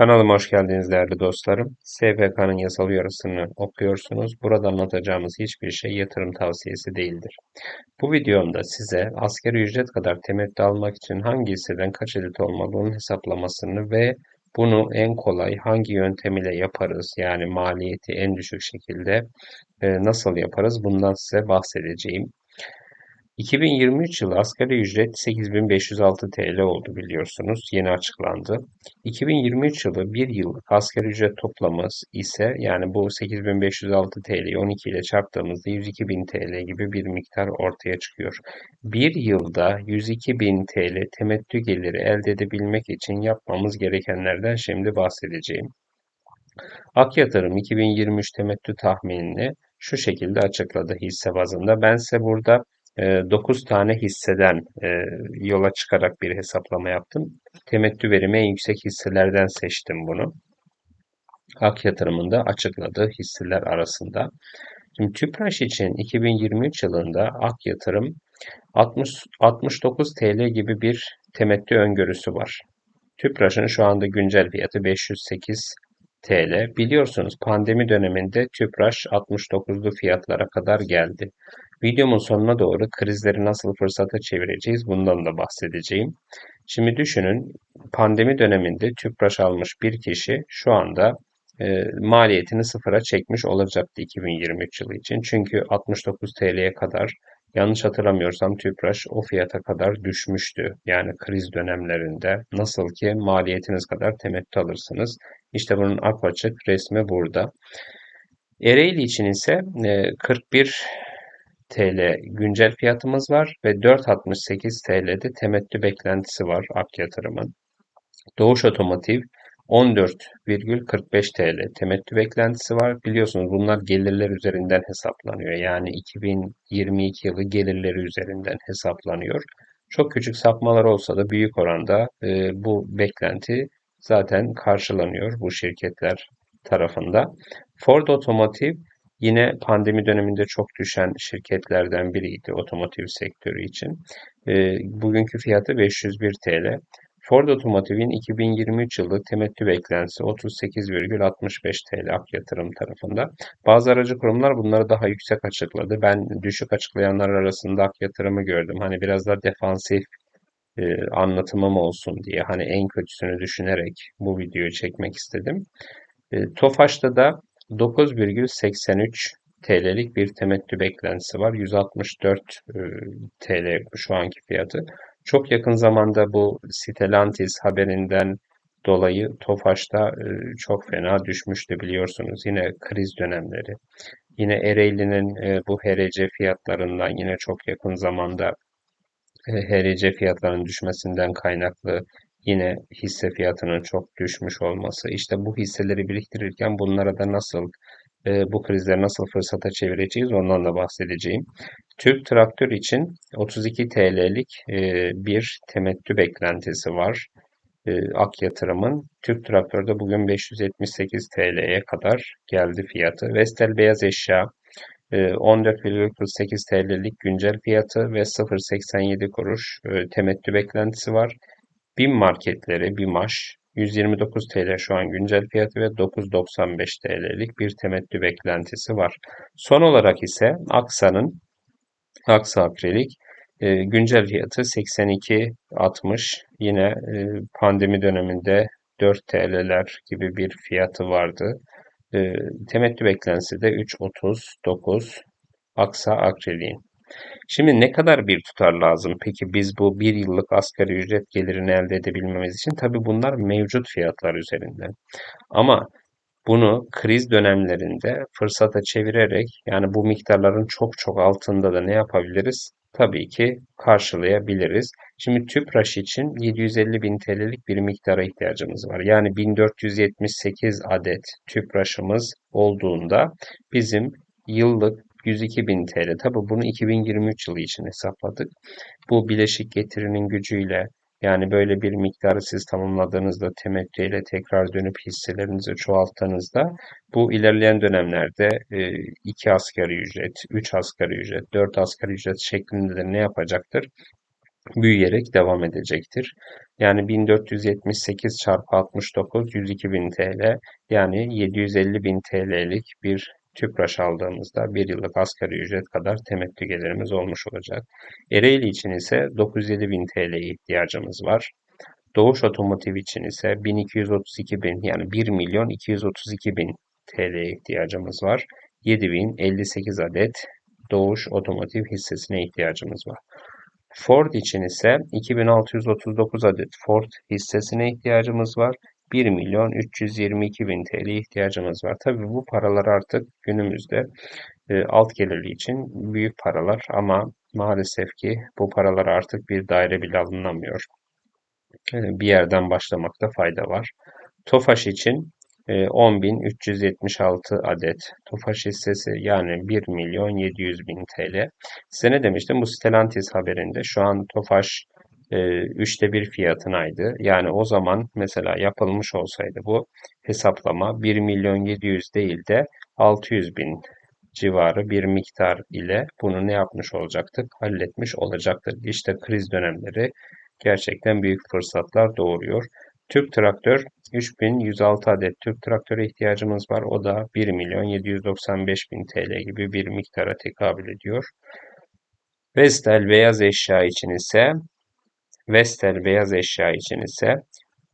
Kanalıma hoş geldiniz değerli dostlarım. SPK'nın yasal uyarısını okuyorsunuz. Burada anlatacağımız hiçbir şey yatırım tavsiyesi değildir. Bu videomda size asgari ücret kadar temettü almak için hangi hisseden kaç adet olmalı onun hesaplamasını ve bunu en kolay hangi yöntem ile yaparız yani maliyeti en düşük şekilde e, nasıl yaparız bundan size bahsedeceğim. 2023 yılı asgari ücret 8506 TL oldu biliyorsunuz. Yeni açıklandı. 2023 yılı bir yıllık asgari ücret toplamız ise yani bu 8506 TL'yi 12 ile çarptığımızda 102.000 TL gibi bir miktar ortaya çıkıyor. Bir yılda 102.000 TL temettü geliri elde edebilmek için yapmamız gerekenlerden şimdi bahsedeceğim. Ak Yatırım 2023 temettü tahminini şu şekilde açıkladı hisse bazında. Ben size burada 9 tane hisseden e, yola çıkarak bir hesaplama yaptım. Temettü verimi en yüksek hisselerden seçtim bunu. Ak yatırımında açıkladığı hisseler arasında. Şimdi TÜPRAŞ için 2023 yılında Ak Yatırım 60, 69 TL gibi bir temettü öngörüsü var. TÜPRAŞ'ın şu anda güncel fiyatı 508 TL. Biliyorsunuz pandemi döneminde TÜPRAŞ 69'lu fiyatlara kadar geldi. Videomun sonuna doğru krizleri nasıl fırsata çevireceğiz bundan da bahsedeceğim. Şimdi düşünün pandemi döneminde tüpraş almış bir kişi şu anda e, maliyetini sıfıra çekmiş olacaktı 2023 yılı için. Çünkü 69 TL'ye kadar yanlış hatırlamıyorsam tüpraş o fiyata kadar düşmüştü. Yani kriz dönemlerinde nasıl ki maliyetiniz kadar temettü alırsınız. İşte bunun apaçık resmi burada. Ereğli için ise 41 e, TL güncel fiyatımız var ve 4.68 TL'de temettü beklentisi var Ak Yatırım'ın. Doğuş Otomotiv 14,45 TL temettü beklentisi var. Biliyorsunuz bunlar gelirler üzerinden hesaplanıyor. Yani 2022 yılı gelirleri üzerinden hesaplanıyor. Çok küçük sapmalar olsa da büyük oranda e, bu beklenti zaten karşılanıyor bu şirketler tarafında. Ford Otomotiv Yine pandemi döneminde çok düşen şirketlerden biriydi otomotiv sektörü için. E, bugünkü fiyatı 501 TL. Ford Otomotiv'in 2023 yılı temettü beklentisi 38,65 TL Ak Yatırım tarafında. Bazı aracı kurumlar bunları daha yüksek açıkladı. Ben düşük açıklayanlar arasında Ak Yatırım'ı gördüm. Hani biraz da defansif e, anlatımım olsun diye hani en kötüsünü düşünerek bu videoyu çekmek istedim. E, Tofaş'ta da 9,83 TL'lik bir temettü beklentisi var. 164 e, TL şu anki fiyatı. Çok yakın zamanda bu Stellantis haberinden dolayı Tofaş'ta e, çok fena düşmüştü biliyorsunuz. Yine kriz dönemleri. Yine Ereğli'nin e, bu HRC fiyatlarından yine çok yakın zamanda HRC fiyatlarının düşmesinden kaynaklı Yine hisse fiyatının çok düşmüş olması. İşte bu hisseleri biriktirirken bunlara da nasıl e, bu krizleri nasıl fırsata çevireceğiz ondan da bahsedeceğim. Türk Traktör için 32 TL'lik e, bir temettü beklentisi var. E, Ak Yatırım'ın. Türk Traktör'de bugün 578 TL'ye kadar geldi fiyatı. Vestel Beyaz Eşya 14,48 TL'lik güncel fiyatı ve 0,87 kuruş temettü beklentisi var. BİM marketleri BİMAŞ 129 TL şu an güncel fiyatı ve 9.95 TL'lik bir temettü beklentisi var. Son olarak ise Aksa'nın Aksa Akrilik e, güncel fiyatı 82.60 yine e, pandemi döneminde 4 TL'ler gibi bir fiyatı vardı. E, temettü beklentisi de 3.39 Aksa Akrilik'in. Şimdi ne kadar bir tutar lazım? Peki biz bu bir yıllık asgari ücret gelirini elde edebilmemiz için tabii bunlar mevcut fiyatlar üzerinden. Ama bunu kriz dönemlerinde fırsata çevirerek yani bu miktarların çok çok altında da ne yapabiliriz? Tabii ki karşılayabiliriz. Şimdi TÜPRAŞ için 750 bin TL'lik bir miktara ihtiyacımız var. Yani 1478 adet TÜPRAŞ'ımız olduğunda bizim yıllık 102.000 TL. Tabi bunu 2023 yılı için hesapladık. Bu bileşik getirinin gücüyle yani böyle bir miktarı siz tamamladığınızda temettüyle tekrar dönüp hisselerinizi çoğalttığınızda bu ilerleyen dönemlerde 2 asgari ücret, 3 asgari ücret, 4 asgari ücret şeklinde de ne yapacaktır? büyüyerek devam edecektir. Yani 1478 çarpı 69 102.000 TL yani 750.000 TL'lik bir tüpraş aldığımızda bir yıllık asgari ücret kadar temettü gelirimiz olmuş olacak. Ereğli için ise 907.000 TL'ye ihtiyacımız var. Doğuş Otomotiv için ise 1232 bin yani 1 milyon 232 bin TL'ye ihtiyacımız var. 7058 adet Doğuş Otomotiv hissesine ihtiyacımız var. Ford için ise 2639 adet Ford hissesine ihtiyacımız var. 1 milyon 322 bin TL ihtiyacımız var. Tabii bu paralar artık günümüzde e, alt gelirli için büyük paralar ama maalesef ki bu paralar artık bir daire bile alınamıyor. E, bir yerden başlamakta fayda var. Tofaş için 10.376 e, adet Tofaş hissesi yani 1 milyon 700 bin TL. Size ne demiştim? Bu Stellantis haberinde şu an Tofaş e, üçte bir fiyatınaydı. Yani o zaman mesela yapılmış olsaydı bu hesaplama 1 milyon 700 değil de 600 bin civarı bir miktar ile bunu ne yapmış olacaktık? Halletmiş olacaktır. İşte kriz dönemleri gerçekten büyük fırsatlar doğuruyor. Türk Traktör 3106 adet Türk Traktör'e ihtiyacımız var. O da 1 milyon 795 bin TL gibi bir miktara tekabül ediyor. Vestel beyaz eşya için ise Vestel beyaz eşya için ise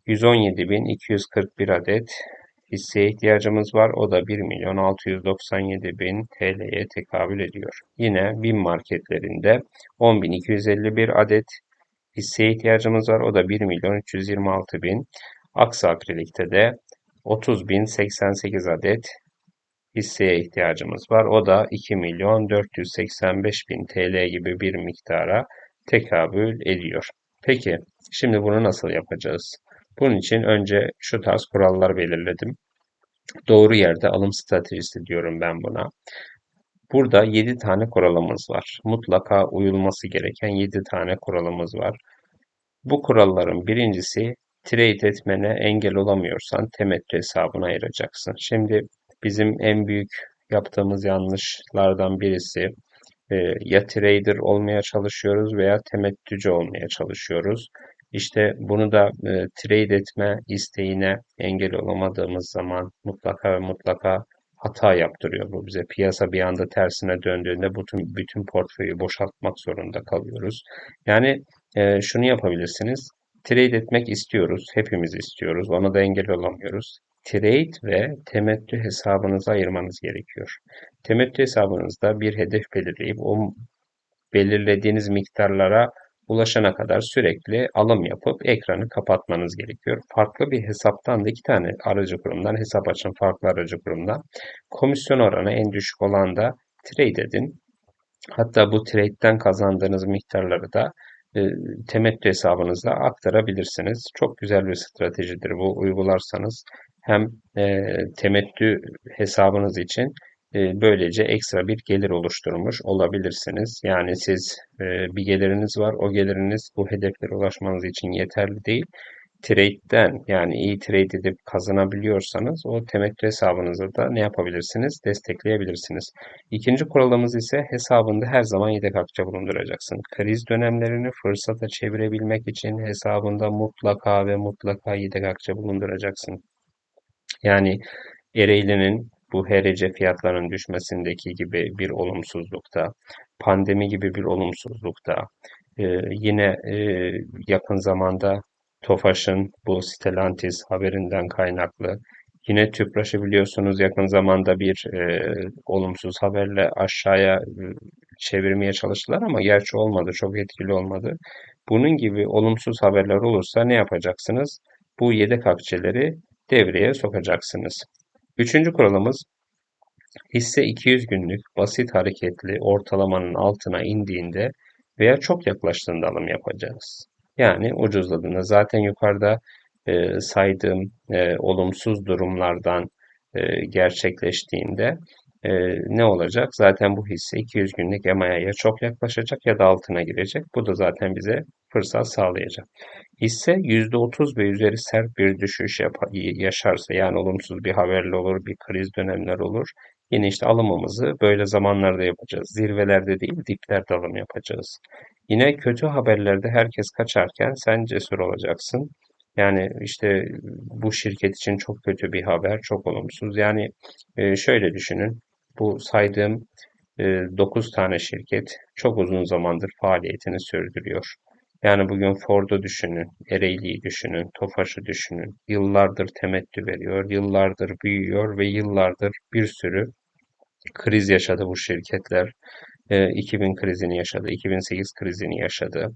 117.241 adet hisseye ihtiyacımız var. O da 1 milyon 697 bin TL'ye tekabül ediyor. Yine BİM marketlerinde 10.251 adet hisseye ihtiyacımız var. O da 1 milyon 326 bin. Aksa Akrilik'te de 30 bin 88 adet hisseye ihtiyacımız var. O da 2 milyon 485 bin TL gibi bir miktara tekabül ediyor. Peki şimdi bunu nasıl yapacağız? Bunun için önce şu tarz kurallar belirledim. Doğru yerde alım stratejisi diyorum ben buna. Burada 7 tane kuralımız var. Mutlaka uyulması gereken 7 tane kuralımız var. Bu kuralların birincisi trade etmene engel olamıyorsan temettü hesabına ayıracaksın. Şimdi bizim en büyük yaptığımız yanlışlardan birisi e, ya trader olmaya çalışıyoruz veya temettücü olmaya çalışıyoruz. İşte bunu da e, trade etme isteğine engel olamadığımız zaman mutlaka ve mutlaka hata yaptırıyor bu bize. Piyasa bir anda tersine döndüğünde bütün, bütün portföyü boşaltmak zorunda kalıyoruz. Yani e, şunu yapabilirsiniz. Trade etmek istiyoruz. Hepimiz istiyoruz. Ona da engel olamıyoruz. Trade ve temettü hesabınızı ayırmanız gerekiyor. Temettü hesabınızda bir hedef belirleyip o belirlediğiniz miktarlara ulaşana kadar sürekli alım yapıp ekranı kapatmanız gerekiyor. Farklı bir hesaptan da iki tane aracı kurumdan hesap açın farklı aracı kurumdan. Komisyon oranı en düşük olan da trade edin. Hatta bu trade'den kazandığınız miktarları da e, temettü hesabınıza aktarabilirsiniz. Çok güzel bir stratejidir bu uygularsanız. Hem e, temettü hesabınız için e, böylece ekstra bir gelir oluşturmuş olabilirsiniz. Yani siz e, bir geliriniz var. O geliriniz bu hedeflere ulaşmanız için yeterli değil. Trade'den yani iyi trade edip kazanabiliyorsanız o temettü hesabınızı da ne yapabilirsiniz? Destekleyebilirsiniz. İkinci kuralımız ise hesabında her zaman yedek akçe bulunduracaksın. Kriz dönemlerini fırsata çevirebilmek için hesabında mutlaka ve mutlaka yedek akçe bulunduracaksın. Yani Ereğli'nin bu HRC fiyatlarının düşmesindeki gibi bir olumsuzlukta, pandemi gibi bir olumsuzlukta, e, yine e, yakın zamanda Tofaş'ın bu Stellantis haberinden kaynaklı, yine Tüpraş'ı biliyorsunuz yakın zamanda bir e, olumsuz haberle aşağıya e, çevirmeye çalıştılar ama gerçi olmadı, çok etkili olmadı. Bunun gibi olumsuz haberler olursa ne yapacaksınız? Bu yedek akçeleri devreye sokacaksınız. Üçüncü kuralımız hisse 200 günlük basit hareketli ortalamanın altına indiğinde veya çok yaklaştığında alım yapacağız. Yani ucuzladığında zaten yukarıda e, saydığım e, olumsuz durumlardan e, gerçekleştiğinde e, ne olacak? Zaten bu hisse 200 günlük EMA'ya ya çok yaklaşacak ya da altına girecek. Bu da zaten bize fırsat sağlayacak. Hisse %30 ve üzeri sert bir düşüş yaşarsa yani olumsuz bir haberle olur, bir kriz dönemler olur. Yine işte alımımızı böyle zamanlarda yapacağız. Zirvelerde değil diplerde alım yapacağız. Yine kötü haberlerde herkes kaçarken sen cesur olacaksın. Yani işte bu şirket için çok kötü bir haber, çok olumsuz. Yani e, şöyle düşünün. Bu saydığım e, 9 tane şirket çok uzun zamandır faaliyetini sürdürüyor. Yani bugün Ford'u düşünün, Ereğli'yi düşünün, Tofaş'ı düşünün. Yıllardır temettü veriyor, yıllardır büyüyor ve yıllardır bir sürü kriz yaşadı bu şirketler. E, 2000 krizini yaşadı, 2008 krizini yaşadı.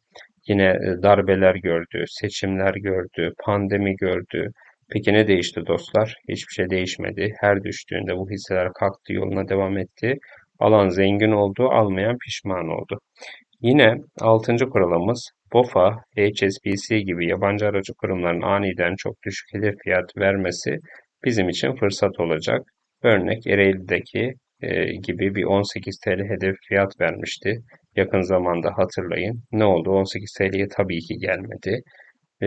Yine e, darbeler gördü, seçimler gördü, pandemi gördü. Peki ne değişti dostlar? Hiçbir şey değişmedi. Her düştüğünde bu hisseler kalktı, yoluna devam etti. Alan zengin oldu, almayan pişman oldu. Yine altıncı kuralımız BOFA, HSBC gibi yabancı aracı kurumların aniden çok düşük hedef fiyat vermesi bizim için fırsat olacak. Örnek Ereğli'deki e, gibi bir 18 TL hedef fiyat vermişti. Yakın zamanda hatırlayın. Ne oldu? 18 TL'ye tabii ki gelmedi. E,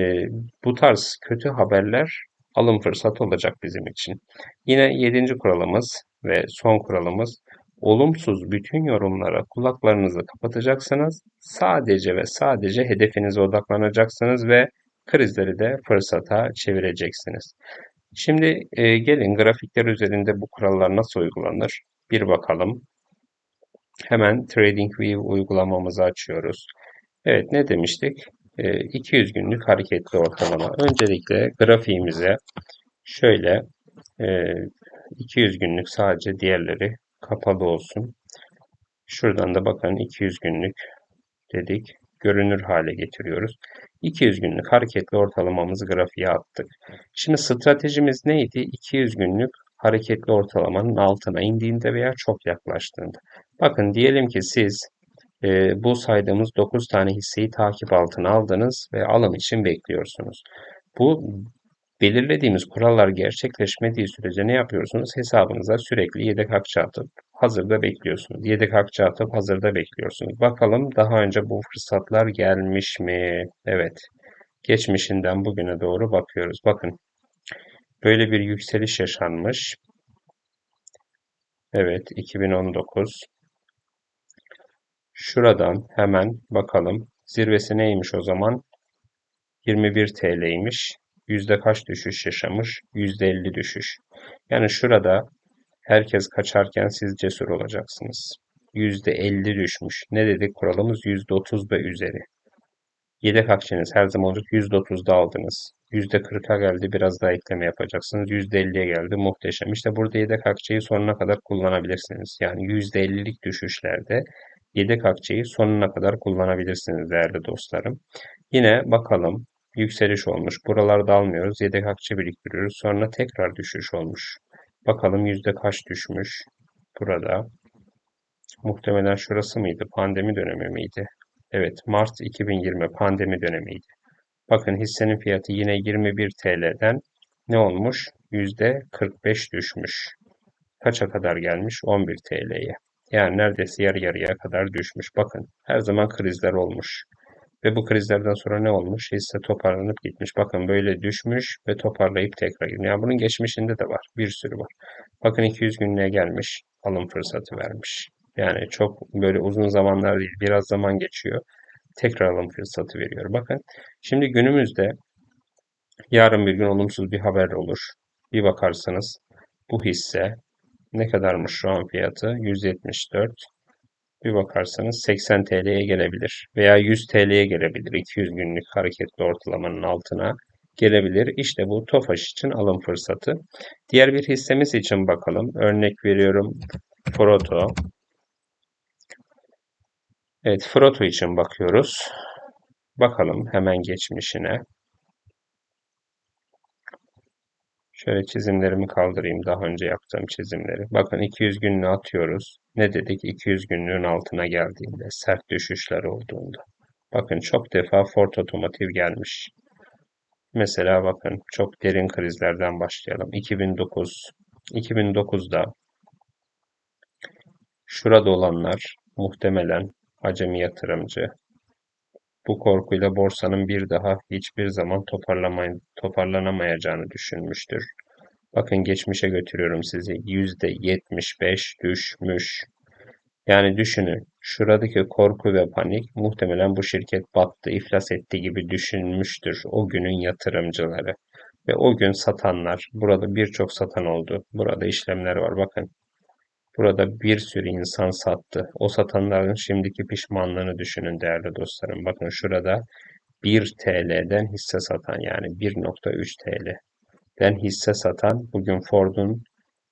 bu tarz kötü haberler alım fırsatı olacak bizim için. Yine yedinci kuralımız ve son kuralımız olumsuz bütün yorumlara kulaklarınızı kapatacaksınız. Sadece ve sadece hedefinize odaklanacaksınız ve krizleri de fırsata çevireceksiniz. Şimdi e, gelin grafikler üzerinde bu kurallar nasıl uygulanır? Bir bakalım. Hemen TradingView uygulamamızı açıyoruz. Evet ne demiştik? E, 200 günlük hareketli ortalama. Öncelikle grafiğimize şöyle e, 200 günlük sadece diğerleri kapalı olsun. Şuradan da bakın 200 günlük dedik. Görünür hale getiriyoruz. 200 günlük hareketli ortalamamızı grafiğe attık. Şimdi stratejimiz neydi? 200 günlük hareketli ortalamanın altına indiğinde veya çok yaklaştığında. Bakın diyelim ki siz e, bu saydığımız 9 tane hisseyi takip altına aldınız ve alım için bekliyorsunuz. Bu belirlediğimiz kurallar gerçekleşmediği sürece ne yapıyorsunuz? Hesabınıza sürekli yedek akçe atıp hazırda bekliyorsunuz. Yedek akçe atıp hazırda bekliyorsunuz. Bakalım daha önce bu fırsatlar gelmiş mi? Evet. Geçmişinden bugüne doğru bakıyoruz. Bakın. Böyle bir yükseliş yaşanmış. Evet, 2019. Şuradan hemen bakalım. Zirvesi neymiş o zaman? 21 TL'ymiş. Yüzde kaç düşüş yaşamış? Yüzde 50 düşüş. Yani şurada herkes kaçarken siz cesur olacaksınız. Yüzde 50 düşmüş. Ne dedik? Kuralımız yüzde 30 ve üzeri. Yedek akçeniz her zaman olacak. Yüzde 30'da aldınız. Yüzde 40'a geldi. Biraz daha ekleme yapacaksınız. Yüzde 50'ye geldi. Muhteşem. İşte burada yedek akçeyi sonuna kadar kullanabilirsiniz. Yani yüzde 50'lik düşüşlerde yedek akçeyi sonuna kadar kullanabilirsiniz değerli dostlarım. Yine bakalım yükseliş olmuş. Buralarda almıyoruz. Yedek akçe biriktiriyoruz. Sonra tekrar düşüş olmuş. Bakalım yüzde kaç düşmüş. Burada. Muhtemelen şurası mıydı? Pandemi dönemi miydi? Evet, Mart 2020 pandemi dönemiydi. Bakın hissenin fiyatı yine 21 TL'den ne olmuş? Yüzde 45 düşmüş. Kaça kadar gelmiş? 11 TL'ye. Yani neredeyse yarı yarıya kadar düşmüş. Bakın her zaman krizler olmuş. Ve bu krizlerden sonra ne olmuş? Hisse toparlanıp gitmiş. Bakın böyle düşmüş ve toparlayıp tekrar gidiyor. Yani bunun geçmişinde de var. Bir sürü var. Bakın 200 günlüğe gelmiş. Alım fırsatı vermiş. Yani çok böyle uzun zamanlar değil. Biraz zaman geçiyor. Tekrar alım fırsatı veriyor. Bakın şimdi günümüzde yarın bir gün olumsuz bir haber olur. Bir bakarsınız bu hisse ne kadarmış şu an fiyatı? 174. Bir bakarsanız 80 TL'ye gelebilir veya 100 TL'ye gelebilir. 200 günlük hareketli ortalamanın altına gelebilir. İşte bu TOFAŞ için alım fırsatı. Diğer bir hissemiz için bakalım. Örnek veriyorum Froto. Evet Froto için bakıyoruz. Bakalım hemen geçmişine. Şöyle çizimlerimi kaldırayım daha önce yaptığım çizimleri. Bakın 200 günlüğü atıyoruz. Ne dedik? 200 günlüğün altına geldiğinde, sert düşüşler olduğunda. Bakın çok defa Ford Otomotiv gelmiş. Mesela bakın çok derin krizlerden başlayalım. 2009. 2009'da şurada olanlar muhtemelen acemi yatırımcı. Bu korkuyla borsanın bir daha hiçbir zaman toparlanamayacağını düşünmüştür. Bakın geçmişe götürüyorum sizi. %75 düşmüş. Yani düşünün, şuradaki korku ve panik muhtemelen bu şirket battı, iflas etti gibi düşünmüştür o günün yatırımcıları. Ve o gün satanlar, burada birçok satan oldu. Burada işlemler var bakın. Burada bir sürü insan sattı. O satanların şimdiki pişmanlığını düşünün değerli dostlarım. Bakın şurada 1 TL'den hisse satan yani 1.3 TL'den hisse satan bugün Ford'un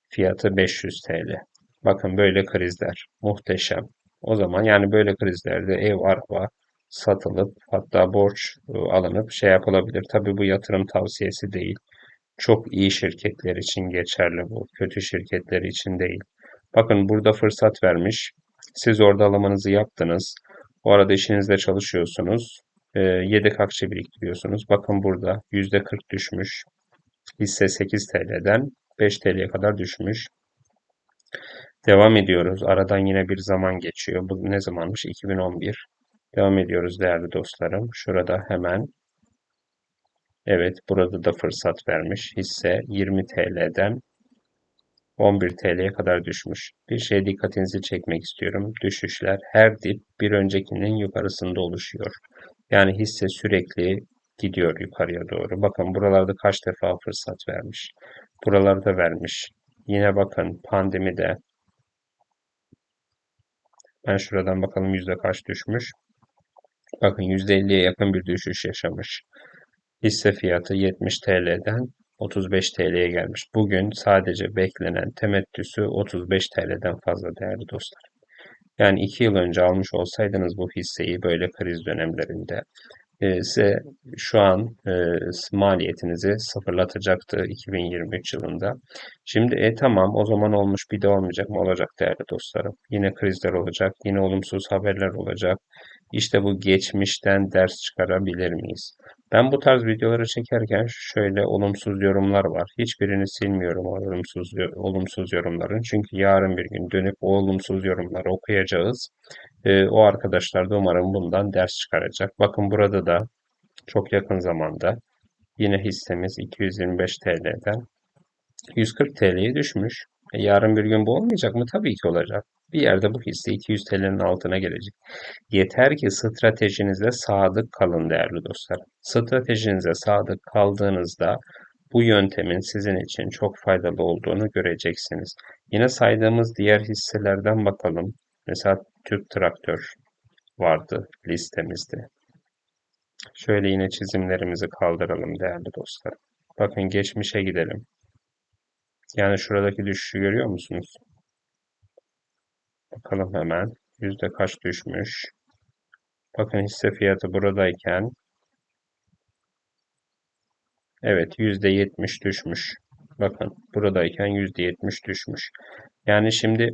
fiyatı 500 TL. Bakın böyle krizler muhteşem. O zaman yani böyle krizlerde ev, araba satılıp hatta borç e, alınıp şey yapılabilir. Tabii bu yatırım tavsiyesi değil. Çok iyi şirketler için geçerli bu. Kötü şirketler için değil. Bakın burada fırsat vermiş. Siz orada yaptınız. O arada işinizde çalışıyorsunuz. E, yedek akçe biriktiriyorsunuz. Bakın burada %40 düşmüş. Hisse 8 TL'den 5 TL'ye kadar düşmüş. Devam ediyoruz. Aradan yine bir zaman geçiyor. Bu ne zamanmış? 2011. Devam ediyoruz değerli dostlarım. Şurada hemen evet burada da fırsat vermiş. Hisse 20 TL'den 11 TL'ye kadar düşmüş. Bir şey dikkatinizi çekmek istiyorum. Düşüşler her dip bir öncekinin yukarısında oluşuyor. Yani hisse sürekli gidiyor yukarıya doğru. Bakın buralarda kaç defa fırsat vermiş. Buralarda vermiş. Yine bakın pandemide ben şuradan bakalım yüzde kaç düşmüş. Bakın %50'ye yakın bir düşüş yaşamış. Hisse fiyatı 70 TL'den 35 TL'ye gelmiş. Bugün sadece beklenen temettüsü 35 TL'den fazla değerli dostlar. Yani 2 yıl önce almış olsaydınız bu hisseyi böyle kriz dönemlerinde e, size şu an e, maliyetinizi sıfırlatacaktı 2023 yılında. Şimdi e tamam o zaman olmuş bir de olmayacak mı? Olacak değerli dostlarım. Yine krizler olacak, yine olumsuz haberler olacak. İşte bu geçmişten ders çıkarabilir miyiz? Ben bu tarz videoları çekerken şöyle olumsuz yorumlar var. Hiçbirini silmiyorum olumsuz, olumsuz yorumların. Çünkü yarın bir gün dönüp o olumsuz yorumları okuyacağız. Ee, o arkadaşlar da umarım bundan ders çıkaracak. Bakın burada da çok yakın zamanda yine hissemiz 225 TL'den 140 TL'ye düşmüş. E yarın bir gün bu olmayacak mı? Tabii ki olacak. Bir yerde bu hisse 200 TL'nin altına gelecek. Yeter ki stratejinize sadık kalın değerli dostlar. Stratejinize sadık kaldığınızda bu yöntemin sizin için çok faydalı olduğunu göreceksiniz. Yine saydığımız diğer hisselerden bakalım. Mesela Türk Traktör vardı listemizde. Şöyle yine çizimlerimizi kaldıralım değerli dostlar. Bakın geçmişe gidelim. Yani şuradaki düşüşü görüyor musunuz? Bakalım hemen. Yüzde kaç düşmüş? Bakın hisse fiyatı buradayken evet yüzde yetmiş düşmüş. Bakın buradayken yüzde yetmiş düşmüş. Yani şimdi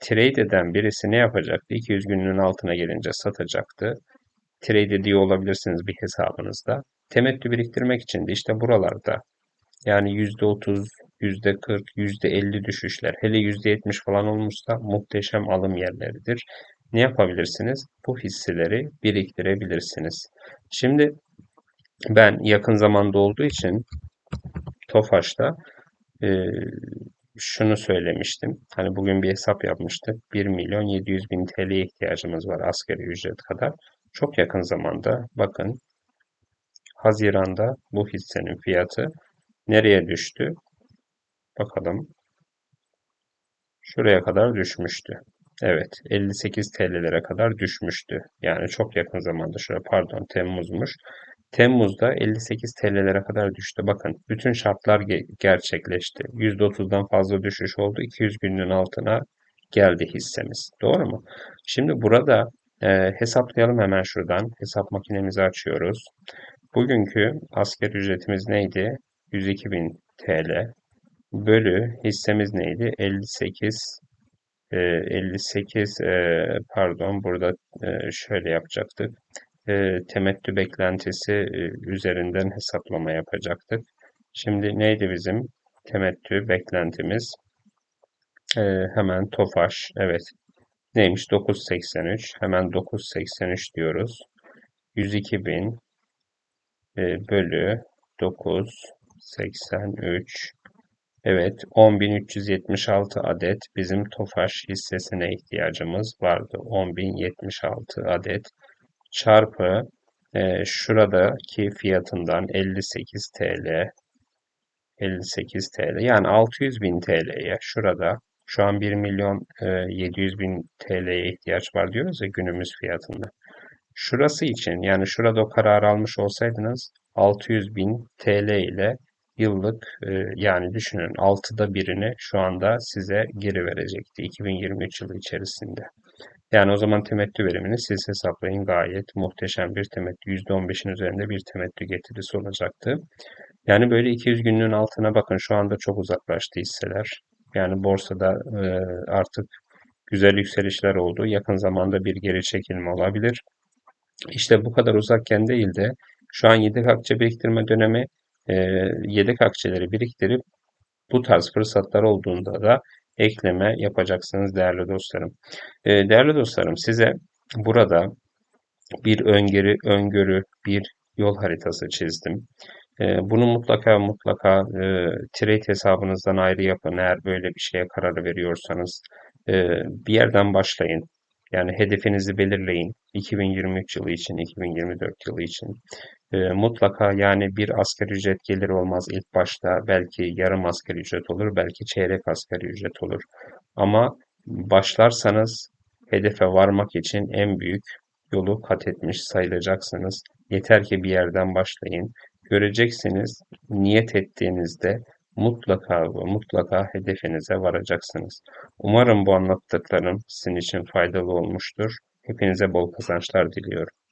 trade eden birisi ne yapacaktı? 200 günün altına gelince satacaktı. Trade ediyor olabilirsiniz bir hesabınızda. Temettü biriktirmek için de işte buralarda yani %30, %40, %50 düşüşler, hele %70 falan olmuşsa muhteşem alım yerleridir. Ne yapabilirsiniz? Bu hisseleri biriktirebilirsiniz. Şimdi ben yakın zamanda olduğu için Tofaş'ta e, şunu söylemiştim. Hani bugün bir hesap yapmıştık. 1 milyon 700 bin TL'ye ihtiyacımız var asgari ücret kadar. Çok yakın zamanda bakın Haziran'da bu hissenin fiyatı nereye düştü? Bakalım. Şuraya kadar düşmüştü. Evet 58 TL'lere kadar düşmüştü. Yani çok yakın zamanda şöyle pardon Temmuz'muş. Temmuz'da 58 TL'lere kadar düştü. Bakın bütün şartlar ge gerçekleşti. %30'dan fazla düşüş oldu. 200 günün altına geldi hissemiz. Doğru mu? Şimdi burada e, hesaplayalım hemen şuradan. Hesap makinemizi açıyoruz. Bugünkü asker ücretimiz neydi? 102.000 TL bölü hissemiz neydi? 58 e, 58 e, pardon burada e, şöyle yapacaktık. E, temettü beklentisi e, üzerinden hesaplama yapacaktık. Şimdi neydi bizim temettü beklentimiz? E, hemen TOFAŞ evet neymiş 983 hemen 983 diyoruz. 102.000 e, bölü 983 Evet, 10.376 adet bizim Tofaş hissesine ihtiyacımız vardı. 10.076 adet çarpı e, şuradaki fiyatından 58 TL 58 TL yani 600 bin TL'ye şurada şu an 1 milyon e, 700 bin TL'ye ihtiyaç var diyoruz ya günümüz fiyatında. Şurası için yani şurada o kararı almış olsaydınız 600 bin TL ile yıllık e, yani düşünün 6'da birini şu anda size geri verecekti 2023 yılı içerisinde. Yani o zaman temettü verimini siz hesaplayın gayet muhteşem bir temettü %15'in üzerinde bir temettü getirisi olacaktı. Yani böyle 200 günlüğün altına bakın şu anda çok uzaklaştı hisseler. Yani borsada e, artık güzel yükselişler oldu. Yakın zamanda bir geri çekilme olabilir. İşte bu kadar uzakken değil de şu an yedek akçe biriktirme dönemi e, yedek akçeleri biriktirip bu tarz fırsatlar olduğunda da ekleme yapacaksınız değerli dostlarım. E, değerli dostlarım size burada bir öngörü, öngörü, bir yol haritası çizdim. Bunu mutlaka mutlaka e, trade hesabınızdan ayrı yapın. Eğer böyle bir şeye karar veriyorsanız e, bir yerden başlayın. Yani hedefinizi belirleyin. 2023 yılı için, 2024 yılı için. E, mutlaka yani bir asgari ücret gelir olmaz ilk başta. Belki yarım asgari ücret olur, belki çeyrek asgari ücret olur. Ama başlarsanız hedefe varmak için en büyük yolu kat etmiş sayılacaksınız. Yeter ki bir yerden başlayın. Göreceksiniz niyet ettiğinizde mutlaka ve mutlaka hedefinize varacaksınız. Umarım bu anlattıklarım sizin için faydalı olmuştur. Hepinize bol kazançlar diliyorum.